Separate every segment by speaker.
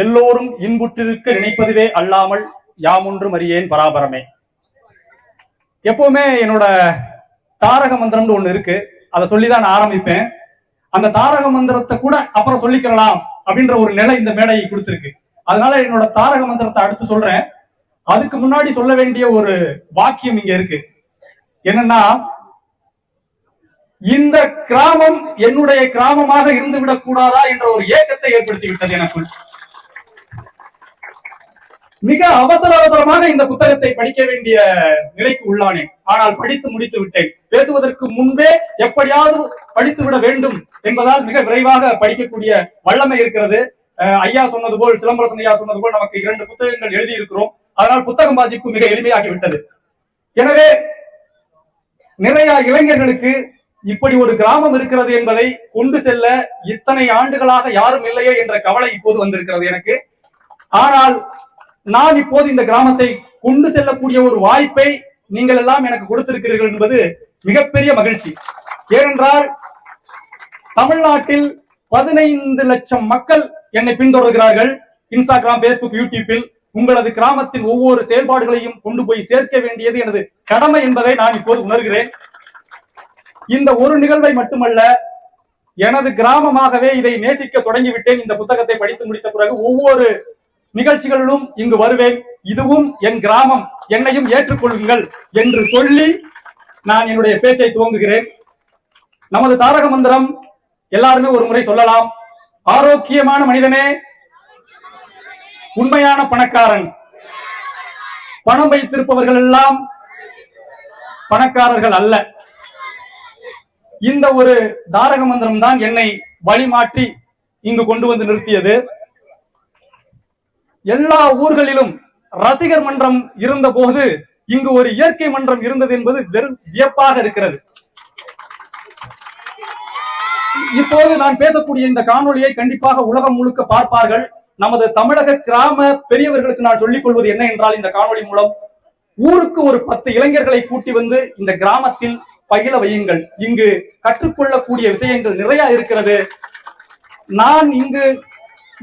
Speaker 1: எல்லோரும் இன்புற்றிருக்க நினைப்பதுவே அல்லாமல் யாமொன்றும் அறியேன் பராபரமே. எப்பவுமே என்னோட தாரக மந்திரம்னு ஒண்ணு இருக்கு. அதை சொல்லிதான் நான் ஆரம்பிப்பேன். அந்த தாரக மந்திரத்தை கூட அப்புறம் சொல்லிக்கலாம் அப்படின்ற ஒரு நிலை இந்த மேடையை கொடுத்திருக்கு. அதனால என்னோட தாரக மந்திரத்தை அடுத்து சொல்றேன். அதுக்கு முன்னாடி சொல்ல வேண்டிய ஒரு வாக்கியம் இங்க இருக்கு. என்னன்னா இந்த கிராமம் என்னுடைய கிராமமாக இருந்து விடக்கூடாதா என்ற ஒரு ஏக்கத்தை ஏற்படுத்தி விட்டது எனக்குள். மிக அவசர அவசரமாக இந்த புத்தகத்தை படிக்க வேண்டிய நிலைக்கு உள்ளானேன். ஆனால் படித்து முடித்து விட்டேன். பேசுவதற்கு முன்பே எப்படியாவது படித்து விட வேண்டும் என்பதால் மிக விரைவாக படிக்கக்கூடிய வல்லமை இருக்கிறது. ஐயா சொன்னது போல் சிலம்பரசன் ஐயா சொன்னது போல் நமக்கு இரண்டு புத்தகங்கள் எழுதி இருக்கிறோம் அதனால் புத்தகம் வாசிப்பு மிக எளிமையாகி விட்டது. எனவே நிறைய இளைஞர்களுக்கு இப்படி ஒரு கிராமம் இருக்கிறது என்பதை கொண்டு செல்ல இத்தனை ஆண்டுகளாக யாரும் இல்லையே என்ற கவலை இப்போது வந்திருக்கிறது எனக்கு. ஆனால் நான் இப்போது இந்த கிராமத்தை கொண்டு செல்லக்கூடிய ஒரு வாய்ப்பை நீங்கள் எல்லாம் எனக்கு கொடுத்திருக்கிறீர்கள் என்பது மிகப்பெரிய மகிழ்ச்சி. ஏனென்றால் தமிழ்நாட்டில் பதினைந்து லட்சம் மக்கள் என்னை பின்தொடர்கிறார்கள். இன்ஸ்டாகிராம் பேஸ்புக் யூடியூப்பில் உங்களது கிராமத்தின் ஒவ்வொரு செயல்பாடுகளையும் கொண்டு போய் சேர்க்க வேண்டியது எனது கடமை என்பதை நான் இப்போது உணர்கிறேன். இந்த ஒரு நிகழ்வை மட்டுமல்ல எனது கிராமமாகவே இதை நேசிக்க தொடங்கிவிட்டேன். இந்த புத்தகத்தை படித்து முடித்த பிறகு ஒவ்வொரு நிகழ்ச்சிகளிலும் இங்கு வருவேன். இதுவும் என் கிராமம். என்னையும் ஏற்றுக்கொள்ளுங்கள் என்று சொல்லி நான் என்னுடைய பேச்சை துவங்குகிறேன். நமது தாரக மந்திரம் எல்லாருமே ஒரு முறை சொல்லலாம். ஆரோக்கியமான மனிதனே உண்மையான பணக்காரன். பணம் வைத்திருப்பவர்கள் எல்லாம் பணக்காரர்கள் அல்ல. இந்த ஒரு தாரக மந்திரம் தான் என்னை வழிமாற்றி இங்கு கொண்டு வந்து நிறுத்தியது. எல்லா ஊர்களிலும் ரசிகர் மன்றம் இருந்த போது இங்கு ஒரு இயற்கை மன்றம் இருந்தது என்பது வெறும் வியப்பாக இருக்கிறது. இப்போது நான் பேசக்கூடிய இந்த காணொலியை கண்டிப்பாக உலகம் முழுக்க பார்ப்பார்கள். நமது தமிழக கிராம பெரியவர்களுக்கு நான் சொல்லிக் கொள்வது என்ன என்றால் இந்த காணொளி மூலம் ஊருக்கு ஒரு பத்து இளைஞர்களை கூட்டி வந்து இந்த கிராமத்தில் பயில வையுங்கள். இங்கு கற்றுக்கொள்ளக்கூடிய விஷயங்கள் நிறைய இருக்கிறது. நான் இங்கு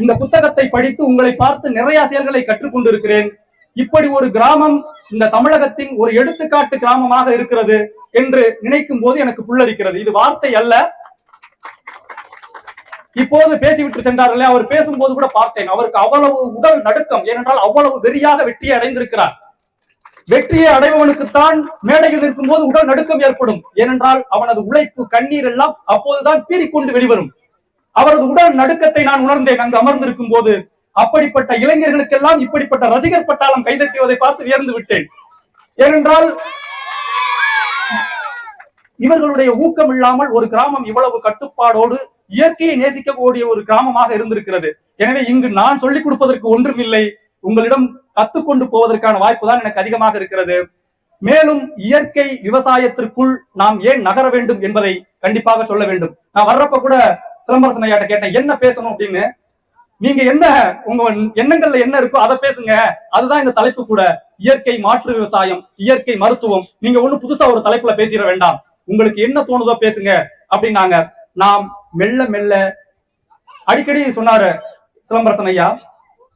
Speaker 1: இந்த புத்தகத்தை படித்து உங்களை பார்த்து நிறைய செயல்களை கற்றுக்கொண்டிருக்கிறேன். இப்படி ஒரு கிராமம் இந்த தமிழகத்தின் ஒரு எடுத்துக்காட்டு கிராமமாக இருக்கிறது என்று நினைக்கும் போது எனக்கு புல்லரிக்கிறது. இது வார்த்தை அல்ல. இப்போது பேசிவிட்டு சென்றார்களே அவர் பேசும்போது கூட பார்த்தேன். அவருக்கு அவ்வளவு உடல் நடுக்கம். ஏனென்றால் அவ்வளவு வெறியாக வெற்றியை அடைந்திருக்கிறார். வெற்றியை அடைபவனுக்குத்தான் மேடையில் இருக்கும்போது உடல் நடுக்கம் ஏற்படும். ஏனென்றால் அவனது உழைப்பு கண்ணீர் எல்லாம் அப்போதுதான் பீறிக்கொண்டு வெளிவரும். அவரது உடல் நடுக்கத்தை நான் உணர்ந்தேன். அங்கு அமர்ந்திருக்கும் போது அப்படிப்பட்ட இளைஞர்களுக்கெல்லாம் இப்படிப்பட்ட ரசிகர் பட்டாளம் கைதட்டுவதை பார்த்து வியர்ந்து விட்டேன். ஏனென்றால் இவர்களுடைய ஊக்கம் இல்லாமல் ஒரு கிராமம் இவ்வளவு கட்டுப்பாடோடு இயற்கையை நேசிக்கக்கூடிய ஒரு கிராமமாக இருந்திருக்கிறது. எனவே இங்கு நான் சொல்லிக் கொடுப்பதற்கு ஒன்றும் இல்லை உங்களிடம் கத்துக்கொண்டு போவதற்கான வாய்ப்பு தான் எனக்கு அதிகமாக இருக்கிறது. மேலும் இயற்கை விவசாயத்திற்குள் நாம் ஏன் நகர வேண்டும் என்பதை கண்டிப்பாக சொல்ல வேண்டும். நான் வர்றப்ப கூட சிலம்பரசன் ஐயாட்ட கேட்டேன் என்ன பேசணும்? அப்படின்னு. நீங்க என்ன உங்க எண்ணங்கள்ல என்ன இருக்கோ அதை பேசுங்க. அதுதான் இந்த தலைப்பு கூட. இயற்கை மாற்று விவசாயம் இயற்கை மருத்துவம். நீங்க ஒண்ணு புதுசா ஒரு தலைப்புல பேசிட வேண்டாம். உங்களுக்கு என்ன தோணுதோ பேசுங்க அப்படின்னாங்க. நாம் மெல்ல மெல்ல அடிக்கடி சொன்னாரு சிலம்பரசன் ஐயா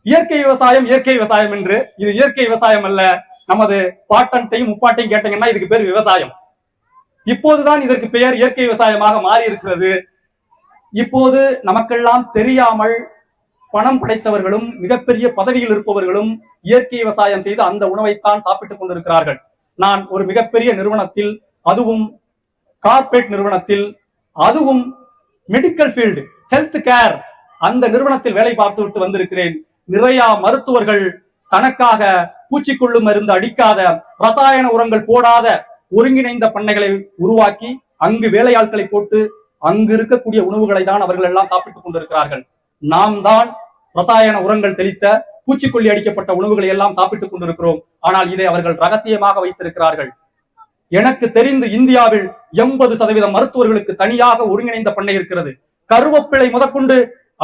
Speaker 1: இயற்கை விவசாயம் இயற்கை விவசாயம் என்று. இது இயற்கை விவசாயம் அல்ல. நமது பாட்டன்ட்டையும் முப்பாட்டையும் கேட்டீங்கன்னா இதுக்கு பேர் விவசாயம். இப்போதுதான் இதற்கு பெயர் இயற்கை விவசாயமாக மாறி இருக்கிறது இப்போது நமக்கெல்லாம் தெரியாமல் பணம் படைத்தவர்களும் மிகப்பெரிய பதவியில் இருப்பவர்களும் இயற்கை விவசாயம் செய்து அந்த உணவைத்தான் சாப்பிட்டுக் கொண்டிருக்கிறார்கள். நான் ஒரு மிகப்பெரிய நிறுவனத்தில் அதுவும் கார்பரேட் நிறுவனத்தில் அதுவும் மெடிக்கல் ஃபீல்டு ஹெல்த் கேர் அந்த நிறுவனத்தில் வேலை பார்த்து விட்டு வந்திருக்கிறேன். நிறைய மருத்துவர்கள் தனக்காக பூச்சிக்கொள்ளு மருந்து அடிக்காத ரசாயன உரங்கள் போடாத ஒருங்கிணைந்த பண்ணைகளை உருவாக்கி அங்கு வேலையாட்களை போட்டு அங்கு இருக்கக்கூடிய உணவுகளை தான் அவர்கள் எல்லாம் சாப்பிட்டுக் கொண்டிருக்கிறார்கள். நாம் தான் ரசாயன உரங்கள் தெளித்த பூச்சிக்கொல்லி அடிக்கப்பட்ட உணவுகளை எல்லாம் சாப்பிட்டுக் கொண்டிருக்கிறோம். ஆனால் இதை அவர்கள் ரகசியமாக வைத்திருக்கிறார்கள். எனக்கு தெரிந்து இந்தியாவில் எண்பது சதவீதம் மருத்துவர்களுக்கு தனியாக ஒருங்கிணைந்த பண்ணை இருக்கிறது. கருவப்பிழை முதற்கொண்டு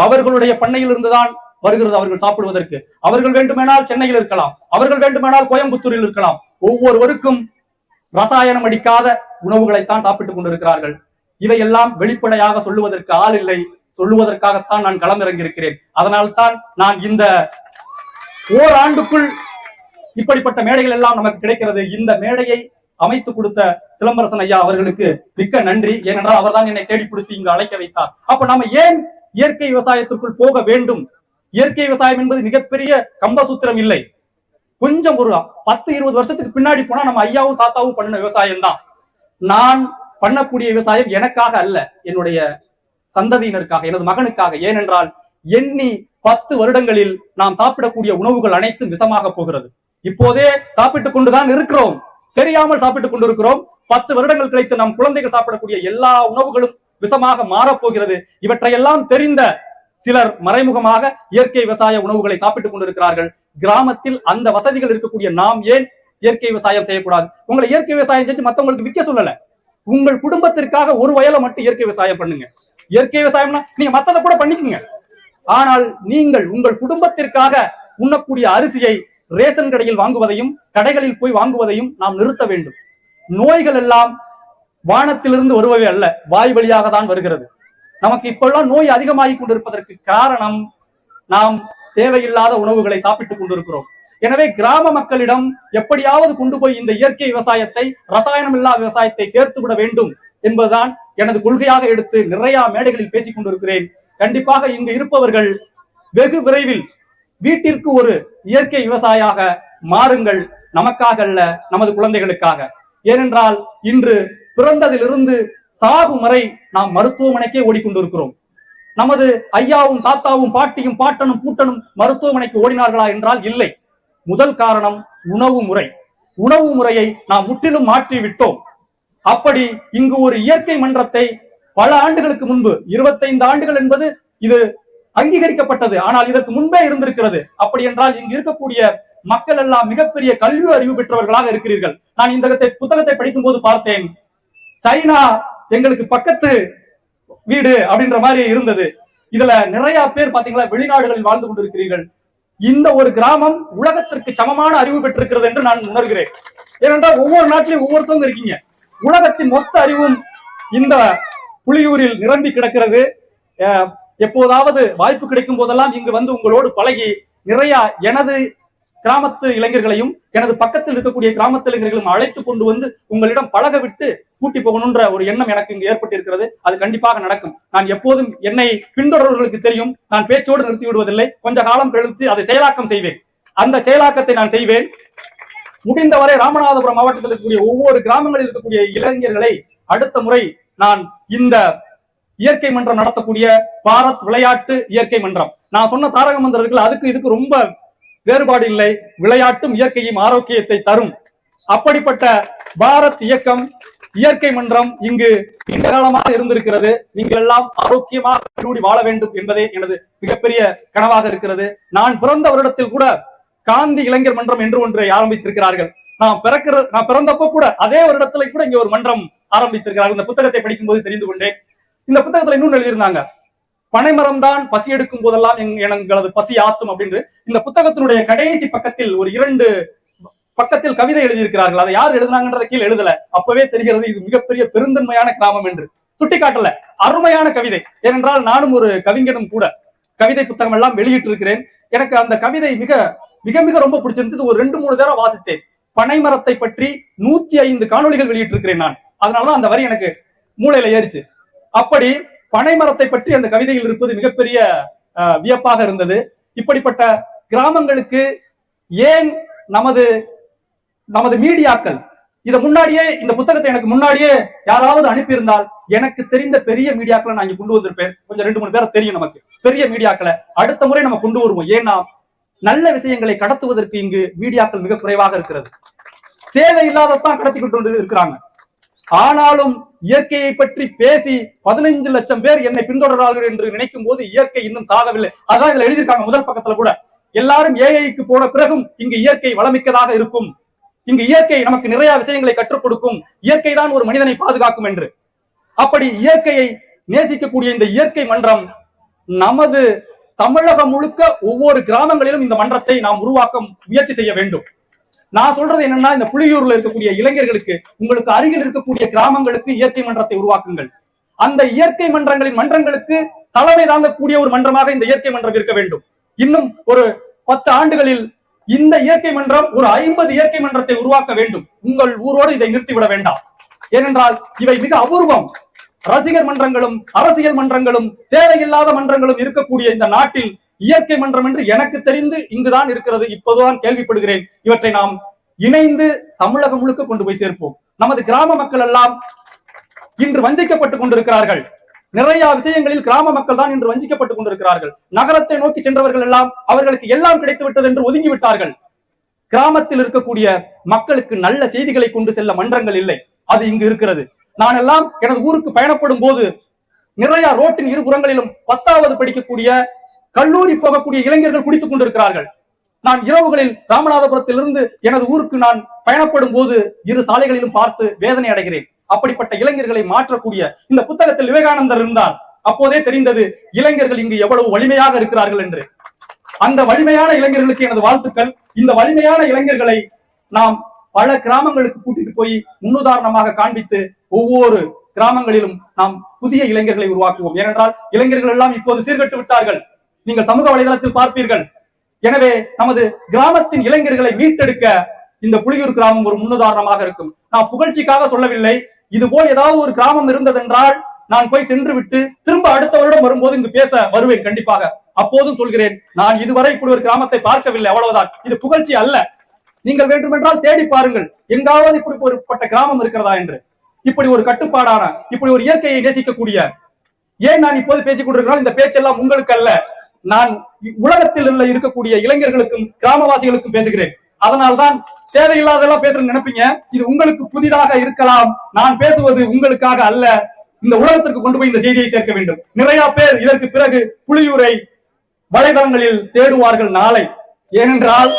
Speaker 1: அவர்களுடைய பண்ணையில் இருந்துதான் வருகிறது அவர்கள் சாப்பிடுவதற்கு. அவர்கள் வேண்டுமானால் சென்னையில் இருக்கலாம். அவர்கள் வேண்டுமானால் கோயம்புத்தூரில் இருக்கலாம். ஒவ்வொருவருக்கும் ரசாயனம் அடிக்காத உணவுகளைத்தான் சாப்பிட்டுக் கொண்டிருக்கிறார்கள். இவையெல்லாம் வெளிப்படையாக சொல்லுவதற்கு ஆள் இல்லை. சொல்லுவதற்காகத்தான் நான் களமிறங்கியிருக்கிறேன். அதனால்தான் நான் இந்த ஓராண்டுக்குள் இப்படிப்பட்ட மேடைகள் எல்லாம் நமக்கு கிடைக்கிறது. இந்த மேடையை அமைத்து கொடுத்த சிலம்பரசன் ஐயா அவர்களுக்கு மிக்க நன்றி. ஏனென்றால் அவர்தான் என்னை தேடி பிடித்து இங்கு அழைக்க வைத்தார். அப்ப நாம ஏன் இயற்கை விவசாயத்திற்குள் போக வேண்டும்? இயற்கை விவசாயம் என்பது மிகப்பெரிய கம்பசூத்திரம் இல்லை. கொஞ்சம் ஒரு பத்து இருபது வருஷத்துக்கு பின்னாடி போனா நம்ம ஐயாவும் தாத்தாவும் பண்ணின விவசாயம் தான் நான் பண்ணக்கூடிய விவசாயம் எனக்காக அல்ல என்னுடைய சந்ததியினருக்காக எனது மகனுக்காக. ஏனென்றால் எண்ணி பத்து வருடங்களில் நாம் சாப்பிடக்கூடிய உணவுகள் அனைத்தும் விஷமாக போகிறது. இப்போதே சாப்பிட்டுக் கொண்டுதான் இருக்கிறோம். தெரியாமல் சாப்பிட்டுக் கொண்டிருக்கிறோம். பத்து வருடங்கள் கழித்து நம் குழந்தைகள் சாப்பிடக்கூடிய எல்லா உணவுகளும் விஷமாக மாறப்போகிறது இவற்றையெல்லாம் தெரிந்த சிலர் மறைமுகமாக இயற்கை விவசாய உணவுகளை சாப்பிட்டுக் கொண்டிருக்கிறார்கள். கிராமத்தில் அந்த வசதிகள் இருக்கக்கூடிய நாம் ஏன் இயற்கை விவசாயம் செய்யக்கூடாது? உங்களை இயற்கை விவசாயம் செஞ்சு மத்தவங்களுக்கு விற்க சொல்லல. உங்கள் குடும்பத்திற்காக ஒரு வயலை மட்டும் இயற்கை விவசாயம் பண்ணுங்க. இயற்கை விவசாயம்னா நீங்க மத்ததை கூட பண்ணிக்கோங்க. ஆனால் நீங்கள் உங்கள் குடும்பத்திற்காக உண்ணக்கூடிய அரிசியை ரேஷன் கடையில் வாங்குவதையும் கடைகளில் போய் வாங்குவதையும் நாம் நிறுத்த வேண்டும். நோய்கள் எல்லாம் வானத்திலிருந்து வருபவை அல்ல வாய் வழியாக தான் வருகிறது. நமக்கு இப்பெல்லாம் நோய் அதிகமாகி கொண்டிருப்பதற்கு காரணம் நாம் தேவையில்லாத உணவுகளை சாப்பிட்டுக் கொண்டிருக்கிறோம். எனவே கிராம மக்களிடம் எப்படியாவது கொண்டு போய் இந்த இயற்கை விவசாயத்தை ரசாயனம் இல்லா விவசாயத்தை சேர்த்து விட வேண்டும் என்பதுதான் எனது கொள்கையாக எடுத்து நிறைய மேடைகளில் பேசிக் கொண்டிருக்கிறேன். கண்டிப்பாக இங்கு இருப்பவர்கள் வெகு விரைவில் வீட்டிற்கு ஒரு இயற்கை விவசாயியாக மாறுங்கள். நமக்காக அல்ல நமது குழந்தைகளுக்காக. ஏனென்றால் இன்று பிறந்ததிலிருந்து சாகும் வரை நாம் மருத்துவமனைக்கே ஓடிக்கொண்டிருக்கிறோம். நமது ஐயாவும் தாத்தாவும் பாட்டியும் பாட்டனும் பூட்டனும் மருத்துவமனைக்கு ஓடினார்களா என்றால் இல்லை. முதல் காரணம் உணவு முறை. உணவு முறையை நாம் முற்றிலும் மாற்றி விட்டோம். அப்படி இங்கு ஒரு இயற்கை மன்றத்தை பல ஆண்டுகளுக்கு முன்பு 25 ஆண்டுகள் என்பது இது அங்கீகரிக்கப்பட்டது. ஆனால் இதற்கு முன்பே இருந்திருக்கிறது. அப்படி என்றால் இங்கு இருக்கக்கூடிய மக்கள் எல்லாம் மிகப்பெரிய கல்வி அறிவு பெற்றவர்களாக இருக்கிறீர்கள். நான் இந்த புத்தகத்தை- புத்தகத்தை படிக்கும் போது பார்த்தேன். சைனா எங்களுக்கு பக்கத்து வீடு அப்படின்ற மாதிரி இருந்தது. இதுல நிறைய பேர் பாத்தீங்களா வெளிநாடுகளில் வாழ்ந்து கொண்டிருக்கிறீர்கள். இந்த ஒரு கிராமம் உலகத்திற்கு சமமான அறிவு பெற்றிருக்கிறது என்று நான் உணர்கிறேன். ஏனென்றால் ஒவ்வொரு நாட்டிலையும் ஒவ்வொருத்தவங்க இருக்கீங்க. உலகத்தின் மொத்த அறிவும் இந்த புலியூரில் நிரம்பி கிடக்கிறது. எப்போதாவது வாய்ப்பு கிடைக்கும் போதெல்லாம் இங்கு வந்து உங்களோடு பழகி நிறைய எனது கிராமத்து இளைஞர்களையும் எனது பக்கத்தில் இருக்கக்கூடிய கிராமத்து இளைஞர்களையும் அழைத்து கொண்டு வந்து உங்களிடம் பழக விட்டு கூட்டி போகணுன்ற ஒரு எண்ணம் எனக்கு இங்கு ஏற்பட்டிருக்கிறது. அது கண்டிப்பாக நடக்கும். நான் எப்போதும் என்னை பின்தொடர்வர்களுக்கு தெரியும். நான் பேச்சோடு நிறுத்தி விடுவதில்லை கொஞ்ச காலம் கழித்து அதை செயலாக்கம் செய்வேன். அந்த செயலாக்கத்தை நான் செய்வேன். முடிந்தவரை ராமநாதபுரம் மாவட்டத்தில் இருக்கக்கூடிய ஒவ்வொரு கிராமங்களில் இருக்கக்கூடிய இளைஞர்களை அடுத்த முறை நான் இந்த இயற்கை மன்றம் நடத்தக்கூடிய பாரத் விளையாட்டு இயற்கை மன்றம். நான் சொன்ன தாரக மந்திரம் இருக்குல்ல அதுக்கு இதுக்கு ரொம்ப வேறுபாடு இல்லை. விளையாட்டும் இயற்கையும் ஆரோக்கியத்தை தரும். அப்படிப்பட்ட பாரத் இயக்கம் இயற்கை மன்றம் இங்கு நீண்ட காலமாக இருந்திருக்கிறது. நீங்கள் எல்லாம் ஆரோக்கியமாக கூடி வாழ வேண்டும் என்பதே எனது மிகப்பெரிய கனவாக இருக்கிறது. நான் பிறந்த வருடத்தில் கூட காந்தி இளைஞர் மன்றம் என்று ஒன்றை ஆரம்பித்திருக்கிறார்கள். நான் பிறக்கிற நான் பிறந்தப்போ கூட அதே வருடத்துல கூட இங்க ஒரு மன்றம் ஆரம்பித்திருக்கிறார்கள். இந்த புத்தகத்தை படிக்கும்போது தெரிந்து கொண்டேன். இந்த புத்தகத்துல இன்னொன்னு எழுதியிருந்தாங்க. பனைமரம் தான் பசி எடுக்கும் போதெல்லாம் எங்- எங்களது பசி ஆத்தும் அப்படின்னு இந்த புத்தகத்தினுடைய கடைசி பக்கத்தில் ஒரு இரண்டு பக்கத்தில் கவிதை எழுதியிருக்கிறார்கள். அதை யார் எழுதுனாங்கன்றத கீழே எழுதல. அப்பவே தெரிகிறது இது மிகப்பெரிய பெருந்தன்மையான கிராமம் என்று. சுட்டிக்காட்டல. அருமையான கவிதை. ஏனென்றால் நானும் ஒரு கவிஞனும் கூட கவிதை புத்தகம் எல்லாம் வெளியிட்டு இருக்கிறேன் எனக்கு அந்த கவிதை மிக மிக மிக ரொம்ப பிடிச்சிருந்தது ஒரு ரெண்டு மூணு தடவை வாசித்தேன். பனைமரத்தை பற்றி நூத்தி ஐந்து காணொளிகள் வெளியிட்டிருக்கிறேன் நான். அதனாலதான் அந்த வரி எனக்கு மூளையில ஏறிச்சு. அப்படி பனைமரத்தை பற்றி அந்த கவிதையில் இருப்பது மிகப்பெரிய அஹ், வியப்பாக இருந்தது. இப்படிப்பட்ட கிராமங்களுக்கு ஏன் நமது நமது மீடியாக்கள் இத முன்னாடியே இந்த புத்தகத்தை எனக்கு முன்னாடியே யாராவது அனுப்பியிருந்தால் எனக்கு தெரிந்த பெரிய மீடியாக்களை நான் இங்க கொண்டு வந்திருப்பேன். கொஞ்சம் ரெண்டு மூணு பேரை தெரியும் நமக்கு. பெரிய மீடியாக்களை அடுத்த முறை நம்ம கொண்டு வருவோம். ஏன்னா நல்ல விஷயங்களை கடத்துவதற்கு இங்கு மீடியாக்கள் மிக குறைவாக இருக்கிறது. தேவையில்லாததான் கடத்தி கொண்டு வந்து இருக்கிறாங்க. ஆனாலும் இயற்கையை பற்றி பேசி பதினைஞ்சு லட்சம் பேர் என்னை பின்தொடர்றார்கள் என்று நினைக்கும் போது இயற்கை இன்னும் சாகவில்லை. அதான் இதுல எழுதியிருக்காங்க முதல் பக்கத்துல கூட. எல்லாரும் ஏஐக்கு போன பிறகும் இங்கு இயற்கை வளமிக்கதாக இருக்கும். இங்கு இயற்கை நமக்கு நிறைய விஷயங்களை கற்றுக் கொடுக்கும். இயற்கை தான் ஒரு மனிதனை பாதுகாக்கும் என்று. அப்படி இயற்கையை நேசிக்கக்கூடிய இந்த இயற்கை மன்றம் நமது தமிழகம் முழுக்க ஒவ்வொரு கிராமங்களிலும் இந்த மன்றத்தை நாம் உருவாக்க முயற்சி செய்ய வேண்டும். நான் சொல்றது என்னன்னா இந்த புலியூர்ல இருக்கக்கூடிய இளைஞர்களுக்கு உங்களுக்கு அருகில் இருக்கக்கூடிய கிராமங்களுக்கு இயற்கை மன்றத்தை உருவாக்குங்கள். அந்த இயற்கை மன்றங்களின் மன்றங்களுக்கு தலைமை தாங்கக்கூடிய ஒரு மன்றமாக இந்த இயற்கை மன்றம் இருக்க வேண்டும். இன்னும் ஒரு பத்து ஆண்டுகளில் இந்த இயற்கை மன்றம் ஒரு ஐம்பது இயற்கை மன்றத்தை உருவாக்க வேண்டும். உங்கள் ஊரோடு இதை நிறுத்திவிட வேண்டாம். ஏனென்றால் இவை மிக அபூர்வம். ரசிகர் மன்றங்களும் அரசியல் மன்றங்களும் தேவையில்லாத மன்றங்களும் இருக்கக்கூடிய இந்த நாட்டில் இயற்கை மன்றம் என்று எனக்கு தெரிந்து இங்குதான் இருக்கிறது. இப்போதுதான் கேள்விப்படுகிறேன். இவற்றை நாம் இணைந்து தமிழகம் முழுக்க கொண்டு போய் சேர்ப்போம். நமது கிராம மக்கள் எல்லாம் இன்று வஞ்சிக்கப்பட்டுக் கொண்டிருக்கிறார்கள். நிறைய விஷயங்களில் கிராம மக்கள் தான் இன்று வஞ்சிக்கப்பட்டுக் கொண்டிருக்கிறார்கள். நகரத்தை நோக்கி சென்றவர்கள் எல்லாம் அவர்களுக்கு எல்லாம் கிடைத்து விட்டது என்று ஒதுங்கி விட்டார்கள் கிராமத்தில் இருக்கக்கூடிய மக்களுக்கு நல்ல செய்திகளை கொண்டு செல்ல மன்றங்கள் இல்லை. அது இங்கு இருக்கிறது. நான் எல்லாம் எனது ஊருக்கு பயணப்படும் போது நிறைய ரோட்டின் இருபுறங்களிலும் பத்தாவது படிக்கக்கூடிய கல்லூரி போகக்கூடிய இளைஞர்கள் குடித்துக் கொண்டிருக்கிறார்கள். நான் இரவுகளில் ராமநாதபுரத்திலிருந்து எனது ஊருக்கு நான் பயணப்படும் போது இரு சாலைகளிலும் பார்த்து வேதனை அடைகிறேன். அப்படிப்பட்ட இளைஞர்களை மாற்றக்கூடிய இந்த புத்தகத்தில் விவேகானந்தர் இருந்தார். அப்போதே தெரிந்தது இளைஞர்கள் இங்கு எவ்வளவு வலிமையாக இருக்கிறார்கள் என்று. அந்த வலிமையான இளைஞர்களுக்கு எனது வாழ்த்துக்கள். இந்த வலிமையான இளைஞர்களை நாம் பல கிராமங்களுக்கு கூட்டிட்டு போய் முன்னுதாரணமாக காண்பித்து ஒவ்வொரு கிராமங்களிலும் நாம் புதிய இளைஞர்களை உருவாக்குவோம். ஏனென்றால் இளைஞர்கள் எல்லாம் இப்போது சீர்கட்டு விட்டார்கள். நீங்கள் சமூக வலைதளத்தில் பார்ப்பீர்கள். எனவே நமது கிராமத்தின் இளைஞர்களை மீட்டெடுக்க இந்த புலியூர் கிராமம் ஒரு முன்னுதாரணமாக இருக்கும். நான் புகழ்ச்சிக்காக சொல்லவில்லை. இது போல் ஏதாவது ஒரு கிராமம் இருந்ததென்றால் நான் போய் சென்று விட்டு திரும்ப அடுத்த வருடம் வரும்போது இங்கு பேச வருவேன் கண்டிப்பாக. அப்போதும் சொல்கிறேன் நான் இதுவரை இப்படி ஒரு கிராமத்தை பார்க்கவில்லை அவ்வளவுதான். இது புகழ்ச்சி அல்ல. நீங்கள் வேண்டுமென்றால் தேடி பாருங்கள் எங்காவது இப்படி ஒருப்பட்ட கிராமம் இருக்கிறதா என்று. இப்படி ஒரு கட்டுப்பாடான இப்படி ஒரு இயற்கையை நேசிக்கக்கூடிய. ஏன் நான் இப்போது பேசிக் கொண்டிருக்கிறோம் இந்த பேச்செல்லாம் உங்களுக்கு அல்ல. நான் உலகத்தில் உள்ள இருக்கக்கூடிய இளைஞர்களுக்கும் கிராமவாசிகளுக்கும் பேசுகிறேன். அதனால்தான் தேவையில்லாதெல்லாம் பேசுறேன்னு நினைப்பீங்க. இது உங்களுக்கு புதிதாக இருக்கலாம். நான் பேசுவது உங்களுக்காக அல்ல. இந்த உலகத்திற்கு கொண்டு போய் இந்த செய்தியை சேர்க்க வேண்டும். நிறைய பேர் இதற்கு பிறகு புலியூரை வலைதளங்களில் தேடுவார்கள் நாளை. ஏனென்றால்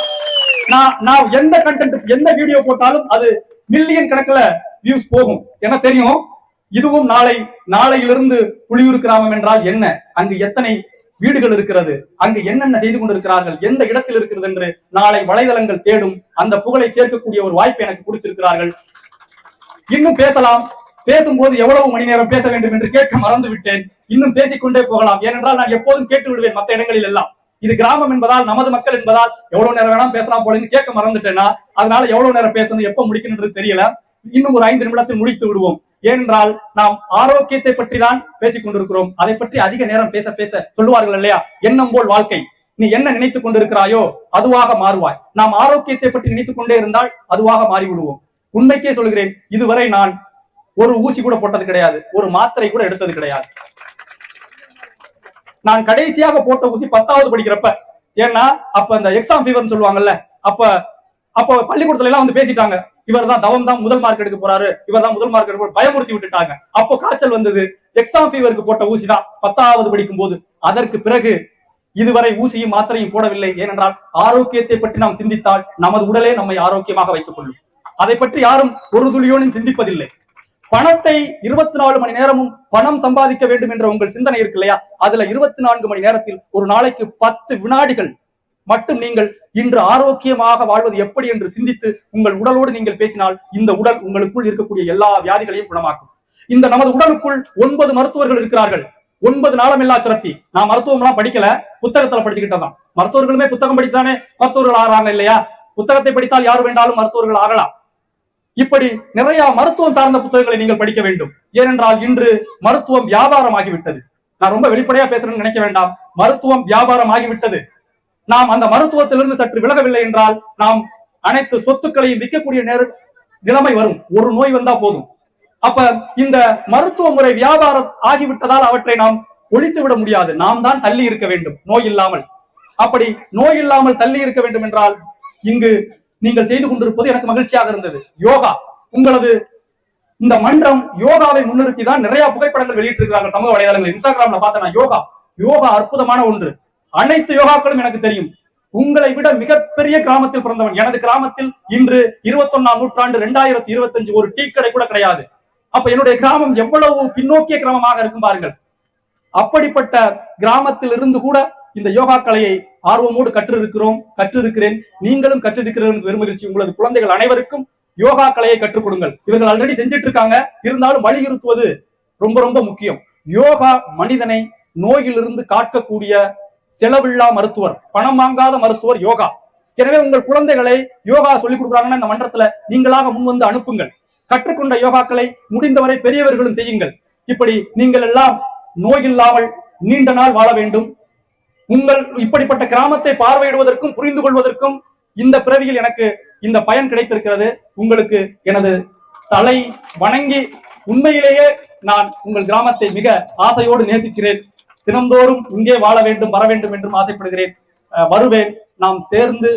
Speaker 1: நான் நான் எந்த கண்டென்ட் எந்த வீடியோ போட்டாலும் அது மில்லியன் கணக்குல வியூஸ் போகும். என தெரியும்? இதுவும் நாளை நாளையிலிருந்து புலியூர் கிராமம் என்றால் என்ன? அங்கு எத்தனை வீடுகள் இருக்கிறது. அங்கு என்னென்ன செய்து கொண்டிருக்கிறார்கள்? எந்த இடத்தில் இருக்கிறது என்று நாளை வலைதளங்கள் தேடும் அந்த புகழை சேர்க்கக்கூடிய ஒரு வாய்ப்பை எனக்கு கொடுத்திருக்கிறார்கள். இன்னும் பேசலாம். பேசும்போது எவ்வளவு மணி நேரம் பேச வேண்டும் என்று கேட்க மறந்து விட்டேன் இன்னும் பேசிக்கொண்டே போகலாம். ஏனென்றால் நான் எப்போதும் கேட்டு விடுவேன் மற்ற இடங்களில் எல்லாம். இது கிராமம் என்பதால் நமது மக்கள் என்பதால் எவ்வளவு நேரம் வேணாம் பேசலாம் போலன்னு கேட்க மறந்துட்டேனா அதனால எவ்வளவு நேரம் பேசணும் எப்ப முடிக்கணும்ன்றது தெரியல. இன்னும் ஒரு ஐந்து நிமிடத்தில் முடித்து விடுவோம். ஏனென்றால் நாம் ஆரோக்கியத்தை பற்றி தான் பேசிக் கொண்டிருக்கிறோம். அதை பற்றி அதிக நேரம் பேச பேச சொல்லுவார்கள் இல்லையா? எண்ணம் போல் வாழ்க்கை. நீ என்ன நினைத்துக் கொண்டிருக்கிறாயோ அதுவாக மாறுவாய். நாம் ஆரோக்கியத்தை பற்றி நினைத்துக் கொண்டே இருந்தால் அதுவாக மாறிவிடுவோம். உண்மைக்கே சொல்கிறேன் இதுவரை நான் ஒரு ஊசி கூட போட்டது கிடையாது. ஒரு மாத்திரை கூட எடுத்தது கிடையாது. நான் கடைசியாக போட்ட ஊசி பத்தாவது படிக்கிறப்ப ஏன்னா அப்ப இந்த எக்ஸாம் ஃபீவர்னு சொல்லுவாங்கல்ல அப்ப அப்ப பள்ளிக்கூடத்துல எல்லாம் வந்து பேசிட்டாங்க. இவர் தான் தவம் தான் முதல் மார்க் எடுக்க போறாரு. இவர் தான் முதல் மார்க் எடுக்க பயமுறுத்தி விட்டுட்டாங்க. அப்போ காய்ச்சல் வந்தது. எக்ஸாம் ஃபீவருக்கு போட்ட ஊசி தான் பத்தாவது படிக்கும் போது அதற்கு பிறகு இதுவரை ஊசியும் மாத்திரையும் போடவில்லை. ஏனென்றால் ஆரோக்கியத்தை பற்றி நாம் சிந்தித்தால் நமது உடலே நம்மை ஆரோக்கியமாக வைத்துக் கொள்ளும். அதை பற்றி யாரும் ஒரு துளியோனும் சிந்திப்பதில்லை. பணத்தை இருபத்தி நாலு மணி நேரமும் பணம் சம்பாதிக்க வேண்டும் என்ற உங்கள் சிந்தனை இருக்கு இல்லையா? அதுல இருபத்தி நான்கு மணி நேரத்தில் ஒரு நாளைக்கு பத்து வினாடிகள் மட்டும் நீங்கள் இன்று ஆரோக்கியமாக வாழ்வது எப்படி என்று சிந்தித்து உங்கள் உடலோடு நீங்கள் பேசினால் இந்த உடல் உங்களுக்குள் இருக்கக்கூடிய எல்லா வியாதிகளையும் குணமாக்கும். இந்த நமது உடலுக்குள் ஒன்பது மருத்துவர்கள் இருக்கிறார்கள். ஒன்பது நாளமில்லா சிறப்பி நான் மருத்துவம் எல்லாம் படிக்கல புத்தகத்துல படிச்சுக்கிட்டதான் மருத்துவர்களுமே புத்தகம் படித்தானே? மருத்துவர்கள் ஆகிறாங்க இல்லையா? புத்தகத்தை படித்தால் யார் வேண்டாலும் மருத்துவர்கள் ஆகலாம். இப்படி நிறைய மருத்துவம் சார்ந்த புத்தகங்களை நீங்கள் படிக்க வேண்டும். ஏனென்றால் இன்று மருத்துவம் வியாபாரம் ஆகிவிட்டது நான் ரொம்ப வெளிப்படையா பேசுறேன்னு நினைக்க வேண்டாம். மருத்துவம் வியாபாரம் ஆகிவிட்டது நாம் அந்த மருத்துவத்திலிருந்து சற்று விலகவில்லை என்றால் நாம் அனைத்து சொத்துக்களையும் விற்கக்கூடிய நேர நிலைமை வரும். ஒரு நோய் வந்தா போதும். அப்ப இந்த மருத்துவ முறை வியாபாரம் ஆகிவிட்டதால் அவற்றை நாம் ஒழித்து விட முடியாது. நாம் தான் தள்ளி இருக்க வேண்டும். நோய் இல்லாமல். அப்படி நோய் இல்லாமல் தள்ளி இருக்க வேண்டும் என்றால் இங்கு நீங்கள் செய்து கொண்டிருப்பது எனக்கு மகிழ்ச்சியாக இருந்தது. யோகா. உங்களது இந்த மன்றம் யோகாவை முன்னிறுத்தி தான் நிறைய புகைப்படங்கள் வெளியிட்டிருக்கிறார்கள் சமூக வலைதளங்கள் இன்ஸ்டாகிராம்ல பார்த்தேன் யோகா. யோகா அற்புதமான ஒன்று. அனைத்து யோகாக்களும் எனக்கு தெரியும். உங்களை விட மிகப்பெரிய கிராமத்தில் பிறந்தவன் எனது கிராமத்தில் இன்று இருபத்தொன்னாம் நூற்றாண்டு இரண்டாயிரத்தி இருபத்தஞ்சு ஒரு டீ கடை கூட கிடையாது. அப்ப என்னுடைய கிராமம் எவ்வளவு பின்னோக்கிய கிராமமாக இருக்கும் பாருங்கள். அப்படிப்பட்ட கிராமத்தில் இருந்து கூட இந்த யோகா கலையை ஆர்வமோடு கற்றிருக்கிறோம் கற்றிருக்கிறேன். நீங்களும் கற்றிருக்கிறீர்கள் பெருமகிழ்ச்சி உங்களது குழந்தைகள் அனைவருக்கும் யோகா கலையை கற்றுக் கொடுங்கள். இவர்கள் ஆல்ரெடி செஞ்சிட்டு இருக்காங்க இருந்தாலும் வலியுறுத்துவது ரொம்ப ரொம்ப முக்கியம். யோகா மனிதனை நோயிலிருந்து காக்கக்கூடிய செலவில்லா மருத்துவர் பணம் வாங்காத மருத்துவர் யோகா. எனவே உங்கள் குழந்தைகளை யோகா சொல்லிக் கொடுக்குறாங்கன்னா இந்த மன்றத்துல நீங்களாக முன் வந்து அனுப்புங்கள். கற்றுக்கொண்ட யோகாக்களை முடிந்தவரை பெரியவர்களும் செய்யுங்கள். இப்படி நீங்கள் எல்லாம் நோய் இல்லாமல் நீண்ட நாள் வாழ வேண்டும். உங்கள் இப்படிப்பட்ட கிராமத்தை பார்வையிடுவதற்கும் புரிந்து கொள்வதற்கும் இந்த பிறவியில் எனக்கு இந்த பயன் கிடைத்திருக்கிறது. உங்களுக்கு எனது தலை வணங்கி உண்மையிலேயே நான் உங்கள் கிராமத்தை மிக ஆசையோடு நேசிக்கிறேன். தினந்தோறும் இங்கே வாழ வேண்டும் வர வேண்டும் என்றும் ஆசைப்படுகிறேன். வருவேன். நாம் சேர்ந்து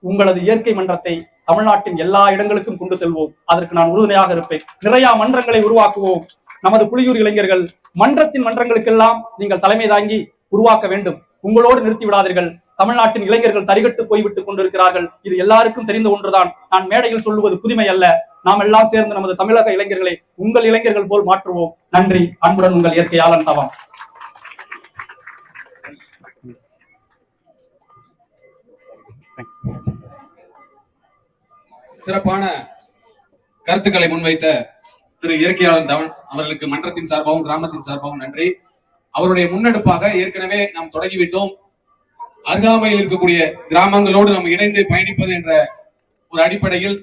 Speaker 1: உங்களது இயற்கை மன்றத்தை தமிழ்நாட்டின் எல்லா இடங்களுக்கும் கொண்டு செல்வோம். அதற்கு நான் உறுதுணையாக இருப்பேன். நிறைய மன்றங்களை உருவாக்குவோம். நமது புலியூர் இளைஞர்கள் மன்றத்தின் மன்றங்களுக்கெல்லாம் நீங்கள் தலைமை தாங்கி உருவாக்க வேண்டும். உங்களோடு நிறுத்தி விடாதீர்கள். தமிழ்நாட்டின் இளைஞர்கள் தரிகட்டு போய்விட்டுக் கொண்டிருக்கிறார்கள். இது எல்லாருக்கும் தெரிந்த ஒன்றுதான். நான் மேடையில் சொல்லுவது புதுமை அல்ல. நாம் எல்லாம் சேர்ந்து நமது தமிழக இளைஞர்களை உங்கள் இளைஞர்கள் போல் மாற்றுவோம். நன்றி. அன்புடன் உங்கள் இயற்கையாளன் தவம்.
Speaker 2: சிறப்பான கருத்துக்களை முன்வைத்த திரு இயற்கையாளர் தவன் அவர்களுக்கு மன்றத்தின் சார்பாகவும் கிராமத்தின் சார்பாகவும் நன்றி. அவருடைய முன்னெடுப்பாக ஏற்கனவே நாம் தொடங்கிவிட்டோம். அருகாமையில் இருக்கக்கூடிய கிராமங்களோடு நாம் இணைந்து பயணிப்பது என்ற ஒரு அடிப்படையில்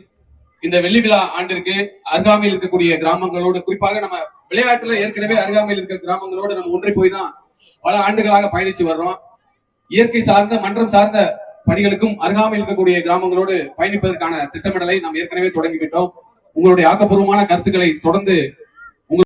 Speaker 2: இந்த வெள்ளி விழா ஆண்டிற்கு அருகாமையில் இருக்கக்கூடிய கிராமங்களோடு குறிப்பாக நம்ம விளையாட்டுல ஏற்கனவே அருகாமையில் இருக்க கிராமங்களோடு நம்ம ஒன்றி போய் தான் பல ஆண்டுகளாக பயணிச்சு வர்றோம். இயற்கை சார்ந்த மன்றம் சார்ந்த பணிகளுக்கும் அருகாமையில் இருக்கக்கூடிய கிராமங்களோடு பயணிப்பதற்கான திட்டமிடலை நாம் ஏற்கனவே தொடங்கிவிட்டோம். உங்களுடைய ஆக்கப்பூர்வமான கருத்துக்களை தொடர்ந்து